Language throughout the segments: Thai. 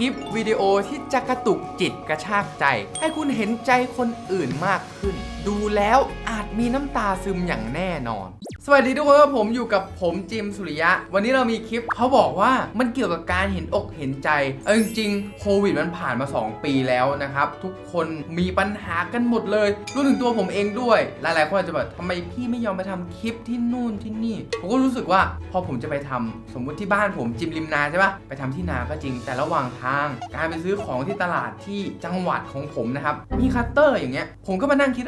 ลิปวิดีโอที่จะกระตุกจิตกระชากใจ ให้คุณเห็นใจคนอื่นมากขึ้น ดูแล้วอาจมีน้ำตาซึมอย่างแน่นอน สวัสดีทุกคนครับผมอยู่กับผมจิมสุริยะ วันนี้เรามีคลิปเขาบอกว่ามันเกี่ยวกับการเห็นอกเห็นใจเอาจริงๆโควิดมันผ่านมา 2 ปีแล้วนะครับ ทุกคนมีปัญหากันหมดเลยรวมถึงตัวผมเองด้วย หลายๆคนอาจจะแบบทำไมพี่ไม่ยอมไปทำคลิปที่นู่นที่นี่ ผมก็รู้สึกว่าพอผมจะไปทำสมมุติที่บ้านผมจิมริมนาใช่ปะไปทำที่นาก็จริงแต่ระหว่างทาง การไปซื้อของที่ตลาดที่จังหวัดของผมนะครับมีคัตเตอร์อย่างเงี้ยผมก็มานั่งคิด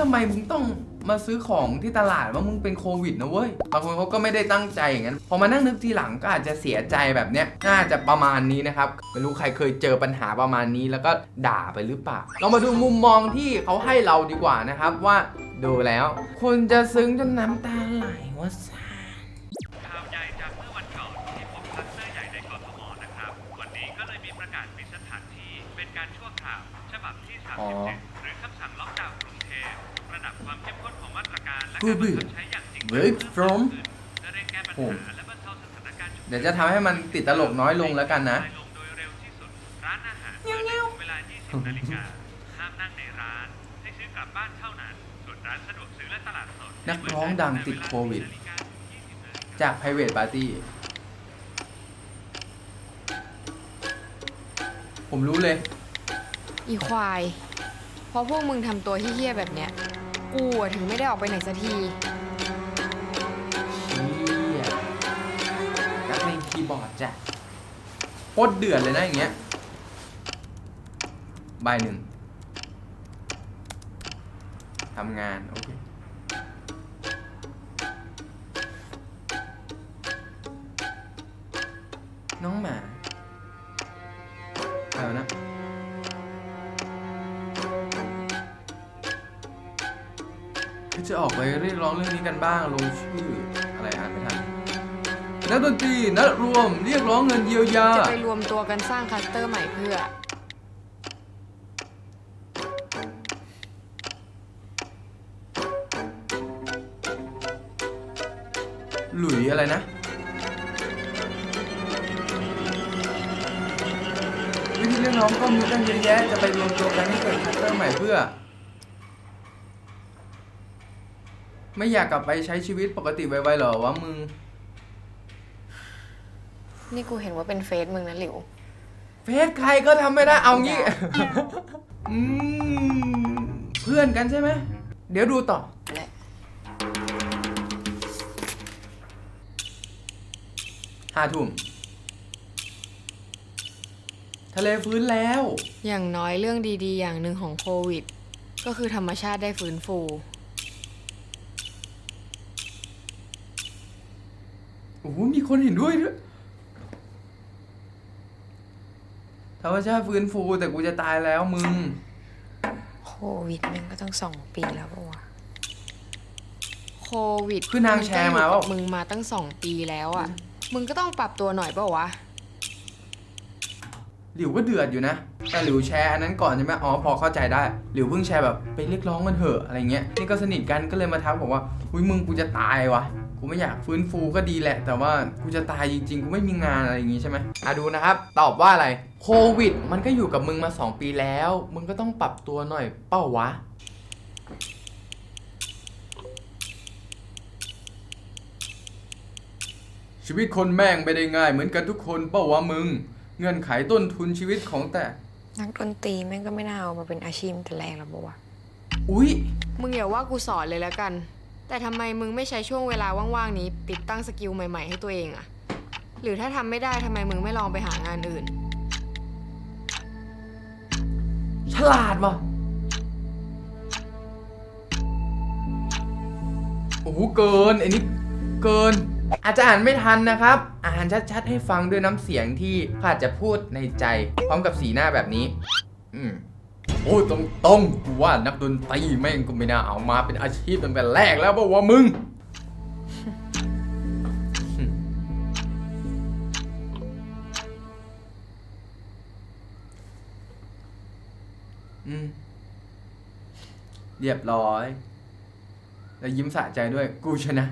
ทำไมมึงต้องมาซื้อของที่ตลาดว่ามึงเป็นโควิดนะเว้ย บางคนเขาก็ไม่ได้ตั้งใจอย่างนั้น พอมานั่งนึกทีหลังก็อาจจะเสียใจแบบเนี้ย น่าจะประมาณนี้นะครับ ไม่รู้ใครเคยเจอปัญหาประมาณนี้แล้วก็ด่าไปหรือเปล่า เรามาดูมุมมองที่เขาให้เราดีกว่านะครับว่าดูแล้ว คุณจะซึ้งจนน้ำตาไหลวะซ่า ณ์ฉุกเฉินเดี๋ยวจะทำให้มันติดตลกน้อยลงแล้วกันนะลงโดยเร็วที่สุดร้านอาหารเปิดได้ถึงเวลา20นาฬิกาห้ามนั่งในร้านให้ซื้อกลับบ้านเท่านั้น ส่วนร้านสะดวกซื้อและตลาดสดนักร้องดังติดโควิดนาฬิกาถึง20นาฬิกาจาก private party ผมรู้เลย อีควาย เพราะพวกมึงทำตัวเฮี้ยๆแบบเนี้ย กูอะถึงไม่ได้ออกไปไหนสักทีเชี่ยนักเล่นคีย์บอร์ดจ้ะโคตรเดือดเลยนะอย่างเงี้ยใบหนึ่งทำงาน โอเค น้องหมา จะออกไปเรียกร้องเรื่องนี้กันบ้างลงชื่ออะไรอ่านไม่ทันนักดนตรีนัดรวมเรียกร้องเงินเยียวยา จะไปรวมตัวกันสร้างคลัสเตอร์ใหม่เพื่อ หลุยอะไรนะ วิธีเรียกร้องก็มีตั้งเยอะแยะจะไปรวมตัวกันให้เกิดคัสเตอร์ใหม่เพื่อ ไม่อยากกลับไปใช้ชีวิตปกติไวๆหรอวะมึง นี่กูเห็นว่าเป็นเฟซมึงนะหลิว เฟซใครก็ทำไม่ได้เอางี้ อืมเพื่อนกันใช่ไหม เดี๋ยวดูต่อ และห้าทุ่ม ทะเลฟื้นแล้ว อย่างน้อยเรื่องดีๆ อย่างหนึ่งของโควิด ก็คือธรรมชาติได้ฟื้นฟู โอ้โหมีคนเห็นด้วยด้วยธรรมชาติฟื้นฟูแต่กูจะตายแล้วมึง โควิดมันก็ต้องสองปีแล้วปะวะโควิดคือนางแชร์มาว่านก็อยู่กับมึงมาตั้งสองปีแล้วอะ มึงก็ต้องปรับตัวหน่อยปะวะ หลิวก็เดือดอยู่นะ แต่หลิวแชร์อันนั้นก่อนใช่ไหมอ๋อพอเข้าใจได้หลิวเพิ่งแชร์แบบไปเรียกร้องกันเถอะอะไรเงี้ยนี่ก็สนิทกันก็เลยมาทักบอกว่าอุ้ยมึงกูจะตายวะ กูไม่อยากฟื้นฟูก็ดีแหละ แต่ว่ากูจะตายจริงๆ กูไม่มีงานอะไรอย่างงี้ใช่ไหมอะดูนะครับ ตอบว่าอะไร โควิด มันก็อยู่กับมึงมา 2 ปีแล้ว มึงก็ต้องปรับตัวหน่อย เป้าวะ ชีวิตคนแม่งไม่ได้ง่ายเหมือนกันทุกคนเป้าวะมึง เงื่อนไขต้นทุนชีวิตของแต่ นักดนตรีแม่งก็ไม่น่าเอามาเป็นอาชีพแต่แรกแล้วปะวะอุ๊ย มึงอย่าว่ากูสอนเลยแล้วกัน แต่ทำไมมึงไม่ใช้ช่วงเวลาว่างๆนี้ ติดตั้งสกิลใหม่ๆให้ตัวเองอะหรือถ้าทำไม่ได้ทำไมมึงไม่ลองไปหางานอื่น ฉลาดว่ะโอ้โหเกินไอ้นี่เกิน อาจจะอ่านไม่ทันนะครับ อ่านชัดๆให้ฟังด้วยน้ำเสียงที่ขาอาจจะพูดในใจ พร้อมกับสีหน้าแบบนี้ อืม โอ้ตรงตรงกูว่านักดนตรีแม่งก็ไม่น่าเอามาเป็นอาชีพตั้งแต่แรกแล้วป่าวะมึง อืม เรียบร้อย แล้วยิ้มสะใจด้วย กูชนะ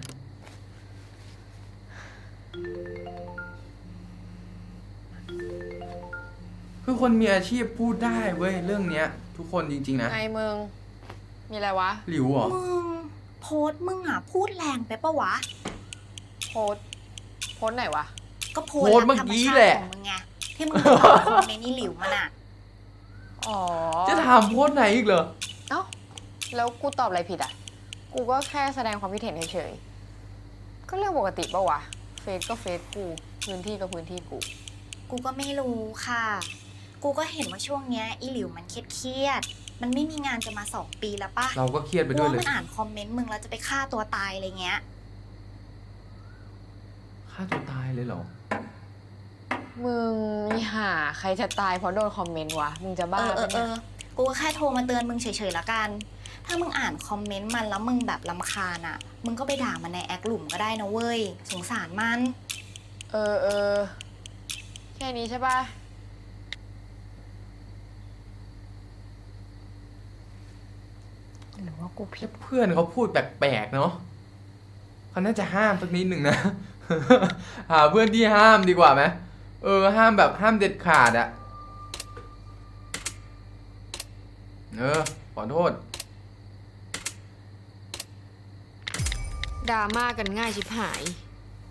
คือคนมีอาชีพพูดได้เว้ยเรื่องเนี้ย ทุกคนจริง ๆ นะไงมึง มีอะไรวะ หลิวเหรอมึงโพสต์มึงอะพูดแรงไปปะวะ โพสต์โพสต์ไหนวะ ก็โพโพสสต์ต์เมื่อธรรมกี้ชาแหติละของมึงไงที่มึงตอบคอมเมนต์นี่หลิวมันอะ อ๋อ จะถามโพสต์ไหนอีกเหรอ เอ้า แล้วกูตอบอะไรผิดอะ กูก็แค่แสดงความคิดเห็นเฉยๆ ก็เรื่องปกติปะวะ เฟซก็เฟซกู พื้นที่ก็พื้นที่กู กูก็ไม่รู้ค่ะ กูก็เห็นว่าช่วงเนี้ยอีหลิวมันเครียดๆมันไม่มีงานจะมาสองปีแล้วปะเราก็เครียดไปกูด้วยว่าเลมัย นอ่านคอมเมนต์มึงแล้วจะไปฆ่าตัวตายอะไรเงี้ย ฆ่าตัวตายเลยเหรอ มึงนี่ห่าใครจะตายเพราะโดนคอมเมนต์วะ มึงจะเอบ้าอเอปะอเอเนี่ยอกูก็แค่โทรมาเตือนมึงเฉยๆละกัน ถ้ามึงอ่านคอมเมนต์มันแล้วมึงแบบลำคาญอะ มึงก็ไปด่ามันในแอคหลุมก็ได้นะเว้ย สงสารมัน เออเออแค่นี้ใช่ปะ หรือว่ากูผิดเพื่อนเขาพูดแปลกๆเนาะเขาน่าจะห้ามสักนิดหนึ่งนะ หาเพื่อนที่ห้ามดีกว่าไหมเออ ห้ามแบบห้ามเด็ดขาดอะเออ ขอโทษ ดราม่ากันง่ายชิบหาย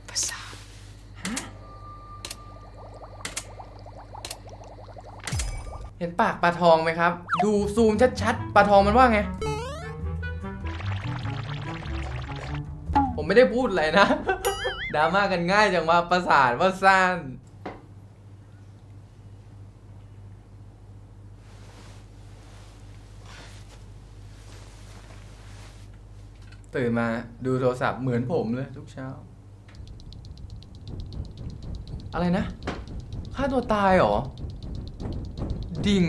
ภาษาทเห็นปากปลาทองไหมครับ ดูซูมชัดๆปลาทองมันว่าไง ไม่ได้พูดอะไรนะดราม่ากันง่ายจังว่าประสาทว่าซ่านตื่นมาดูโทรศัพท์เหมือนผมเลยทุกเช้า อะไรนะฆ่าตัวตายเหรอ ดิ่ง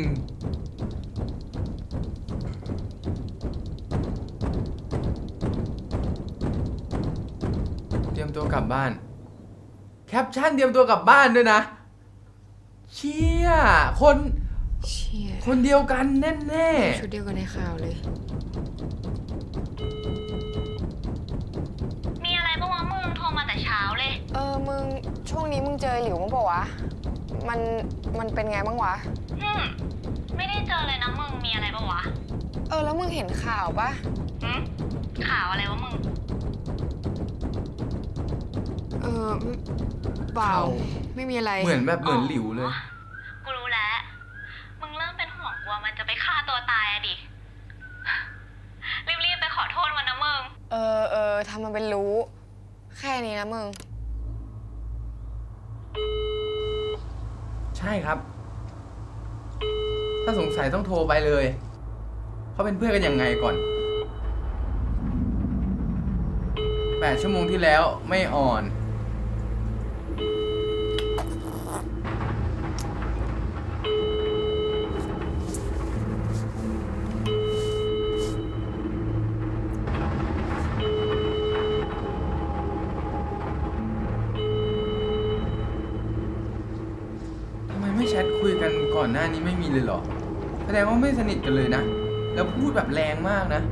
บบ้าน แคปชั่นเตรียมตัวกลับบ้านด้วยนะ เชี่ย คน เชี่ยคนเดียวกันแน่ชุดเดียวกันในข่าวเลย มีอะไรบ้างวะมึงโทรมาแต่เช้าเลย เออ มึง ช่วงนี้มึงเจอหลิวมั้งเปล่าวะ มัน มันเป็นไงบ้างวะ อืม ไม่ได้เจอเลยนะมึง มีอะไรบ้างวะ เออ แล้วมึงเห็นข่าวปะหืมข่าวอะไรวะมึง เออไม่เปล่า ไม่มีอะไรๆเหมือนแบบเหมือนหลิวเลย กูรู้แล้ว มึงเริ่มเป็นห่วงกลัวมันจะไปฆ่าตัวตายอะดิ รีบๆไปขอโทษมันนะมึง เออเออทำมันเป็นรู้ แค่นี้นะมึง ใช่ครับ ถ้าสงสัยต้องโทรไปเลย เขาเป็นเพื่อนกันยังไงก่อนแปดชั่วโมงที่แล้วไม่อ่อน อนหน้านี้ไม่มีเลยเหรอ แสดงว่าไม่สนิทกันเลยนะ แล้วพูดแบบแรงมากนะ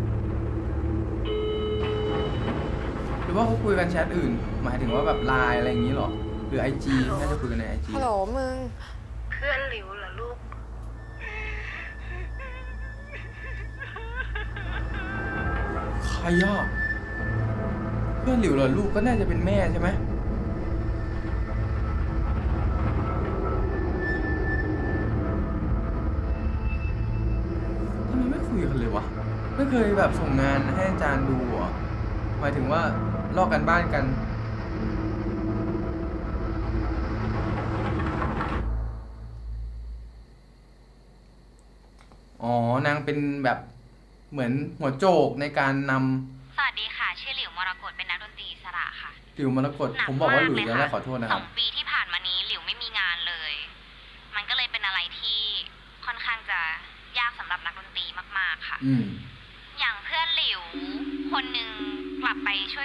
หรือว่าเขาคุยกันแชทอื่น หมายถึงว่าแบบไลน์อะไรอย่างนี้เหรอ หรือไอจีน่าจะคุยกันในไอจีฮัลโหลมึง เพื่อนหลิวเหรอลูก ใครย่ะเพื่อนหลิวเหรอลูกก็น่าจะเป็นแม่ใช่ไหมทำไม ไม่เคยแบบส่งงานให้อาจารย์ดูเหรอหมายถึงว่าลอกกันบ้านกัน อ๋อ นางเป็นแบบเหมือนหัวโจกในการนสวัสดีค่ะชื่อหลิวมรกตเป็นนักดนตรีอิสระค่ะำหลิวมรกตหนักผมบอกว่าหลุยมากเลยแล้วนะค่ะขอโทษนะคสรัอบ งปีที่ผ่านมานี้หลิวไม่มีงานเลย มันก็เลยเป็นอะไรที่ค่อนข้างจะยากสำหรับนักดนตรีมากๆค่ะ อืม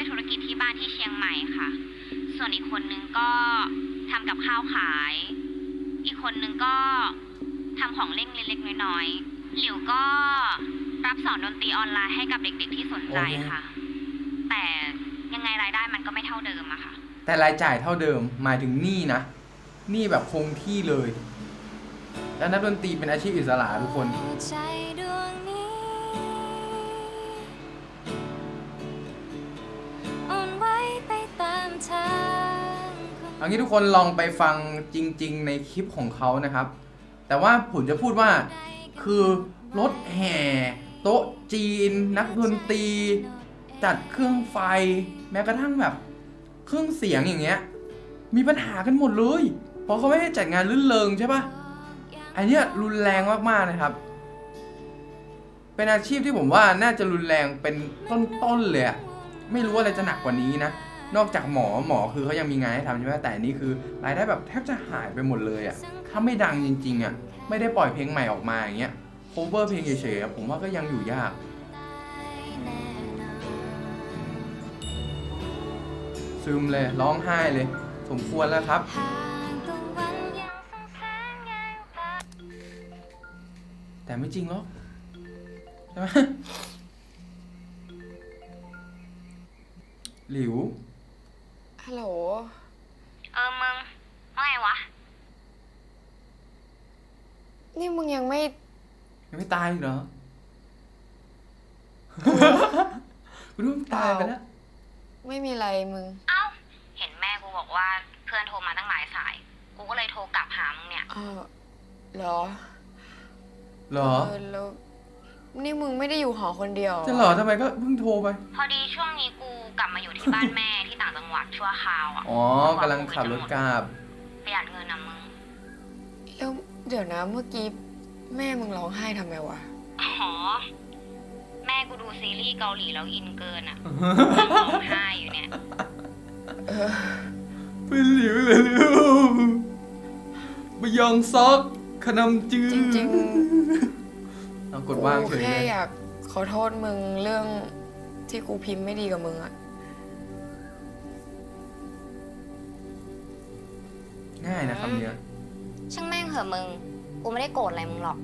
วยธุรกิจที่บ้านที่เชียงใหม่ค่ะ ส่วนอีกคนนึงก็ทำกับข้าวขาย อีกคนนึงก็ทำของเล่นเล็กๆน้อยๆ หลิวก็รับสอนดนตรีออนไลน์ให้กับเด็กๆที่สนใจค่ะ แต่ยังไงรายได้มันก็ไม่เท่าเดิมอะค่ะ แต่รายจ่ายเท่าเดิมหมายถึงหนี้นะหนี้แบบคงที่เลยอแล้วนักดนตรีเป็นอาชีพอิสระทุกคน เอางี้ทุกคนลองไปฟังจริง ๆ ในคลิปของเขานะครับ แต่ว่าผมจะพูดว่าคือรถแห่โต๊ะจีน นักดนตรี จัดเครื่องไฟ แม้กระทั่งแบบ เครื่องเสียงอย่างเงี้ย มีปัญหากันหมดเลย เพราะเขาไม่ได้จัดงานลื่นเริงใช่ปะอันเนี้ยรุนแรงมากๆนะครับ เป็นอาชีพที่ผมว่าน่าจะรุนแรงเป็นต้นๆเลยไม่รู้อะไรจะหนักกว่านี้นะ นอกจากหมอหมอคือเขายังมีงานให้ทำใช่ไหมแต่อันนี้คือรายได้แบบแทบจะหายไปหมดเลยอะถ้าไม่ดังจริงๆอะไม่ได้ปล่อยเพลงใหม่ออกมาอย่างเงี้ย cover เพลงเฉยๆผมว่าก็ยังอยู่ยากซึมเลยร้องไห้เลย สมควรแล้วครับ แต่ไม่จริงหรอกใช่ไหมหลิว ฮัลโหล เออมึงว่าไงวะ นี่มึงยังไม่ ยังไม่ตาย อีกเหรอกูรู้มึงตายไปแล้ว ไม่มีอะไรมึง เอ้า เห็นแม่กูบอกว่าเพื่อนโทรมาตั้งหลายสาย กูก็เลยโทรกลับหามึงเนี่ย เออเหรอเหรอ เออแล้วนี่มึงไม่ได้อยู่หอคนเดียวจะเหรอทำไมก็เพิ่งโทรไป พอดีช่วงนี้กูกลับมาอยู่ที่บ้านแม่ที่ต่างจังหวัดชั่วคราวอะอ๋อกำลังขับรถกลับประหยัดเงินนะมึง แล้วเดี๋ยวนะเมื่อกี้ แม่มึงร้องไห้ทำไมวะ อ๋อ แม่กูดูซีรีส์เกาหลีแล้วอินเกินอะร้องไห้อยู่เนี่ย เออ เป็นหลิวเลยลิวบยองซอกขนมจืดจริง เอาๆกดวางเฉกูยแค่เลยอยากขอโทษมึงเรื่องที่กูพิมพ์ไม่ดีกับมึงอะง่ายนะคำเนี้ยช่างแม่งเหอะมึง กูไม่ได้โกรธอะไรมึงหรอก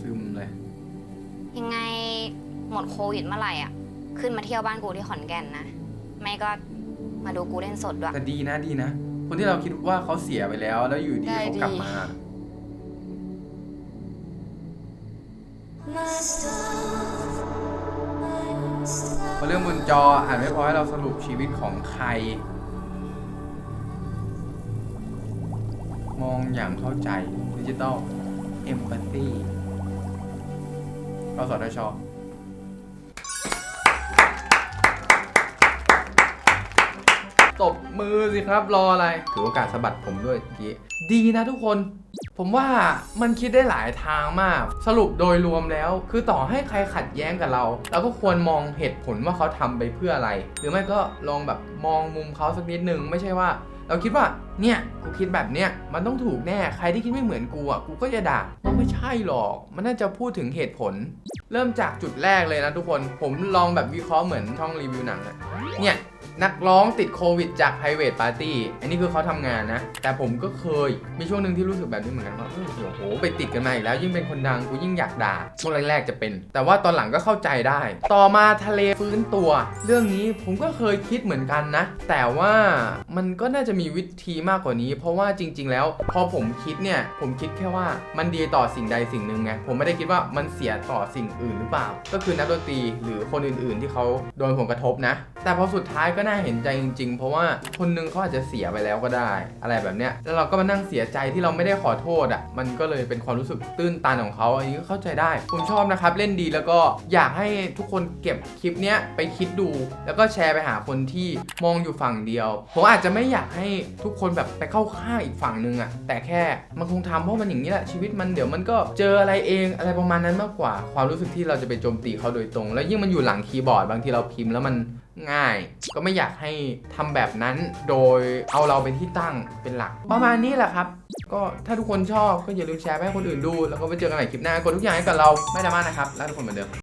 ซึมเลย ยังไงหมดโควิดเมื่อไหร่อะ ขึ้นมาเที่ยวบ้านกูที่ขอนแก่นนะ ไม่ก็มาดูกูเล่นสดด้วย แต่ดีนะดีนะ คนที่เราคิดว่าเขาเสียไปแล้ว แล้วอยู่ดีเขากลับมาเพราะเรื่องบนจออ่านไม่พอให้เราสรุปชีวิตของใคร มองอย่างเข้าใจดิจิตอลเอมพัตตีกสทชตบมือสิครับรออะไร ถือโอกาสสะบัดผมด้วยเมื่อกี้ดีนะทุกคน ผมว่ามันคิดได้หลายทางมาก สรุปโดยรวมแล้ว คือต่อให้ใครขัดแย้งกับเราเราก็ควรมองเหตุผลว่าเขาทำไปเพื่ออะไร หรือไม่ก็ลองแบบมองมุมเขาสักนิดนึง ไม่ใช่ว่า เราคิดว่าเนี่ยกูคิดแบบเนี้ยมันต้องถูกแน่ใครที่คิดไม่เหมือนกูอะกูก็จะด่ามันไม่ใช่หรอก มันน่าจะพูดถึงเหตุผล เริ่มจากจุดแรกเลยนะทุกคนผมลองแบบวิเคราะห์เหมือนช่องรีวิวหนังอะเนี่ย นักร้องติดโควิดจาก private party อันนี้คือเขาทำงานนะ แต่ผมก็เคย มีช่วงหนึ่งที่รู้สึกแบบนี้เหมือนกันว่าเออโอ้โห ไปติดกันมาอีกแล้ว ยิ่งเป็นคนดังกูยิ่งอยากด่า ช่วงแรกๆจะเป็น แต่ว่าตอนหลังก็เข้าใจได้ ต่อมาทะเลฟื้นตัว เรื่องนี้ผมก็เคยคิดเหมือนกันนะ แต่ว่ามันก็น่าจะมีวิธีมากกว่านี้ เพราะว่าจริง ๆ แล้วพอผมคิดเนี่ย ผมคิดแค่ว่ามันดีต่อสิ่งใดสิ่งหนึ่งไง ผมไม่ได้คิดว่ามันเสียต่อสิ่งอื่นหรือเปล่า ก็คือนักดนตรีหรือคนอื่น ๆ ที่เขาโดนผลกระทบนะ แต่พอสุดท้ายก็น่าเห็นใจจริง ๆ เพราะว่าคนนึงเขาอาจจะเสียไปแล้วก็ได้ อะไรแบบเนี้ยแล้วเราก็มานั่งเสียใจที่เราไม่ได้ขอโทษอะมันก็เลยเป็นความรู้สึกตื้นตันของเขาอันนี้ก็เข้าใจได้ ผมชอบนะครับเล่นดีแล้วก็อยากให้ทุกคนเก็บคลิปเนี้ยไปคิดดู แล้วก็แชร์ไปหาคนที่มองอยู่ฝั่งเดียวผมอาจจะไม่อยากให้ทุกคนแบบไปเข้าข้างอีกฝั่งหนึงอะแต่แค่มันคงทำเพราะมันอย่างนี้แหละชีวิตมันเดี๋ยวมันก็เจออะไรเองอะไรประมาณนั้นมากกว่า ความรู้สึกที่เราจะไปโจมตีเขาโดยตรง แล้วยิ่งมันอยู่หลังคีย์บอร์ดบางทีเราพิมพ์แล้วมัน ง่าย ก็ไม่อยากให้ทำแบบนั้นโดยเอาเราเป็นที่ตั้งเป็นหลัก ประมาณนี้แหละครับ ก็ถ้าทุกคนชอบก็อย่าลืมแชร์ไปให้คนอื่นดู แล้วก็ไปเจอกันใหม่คลิปหน้า กดทุกอย่างให้กับเราไม่ดราม่านะครับ แล้วทุกคนเหมือนเดิม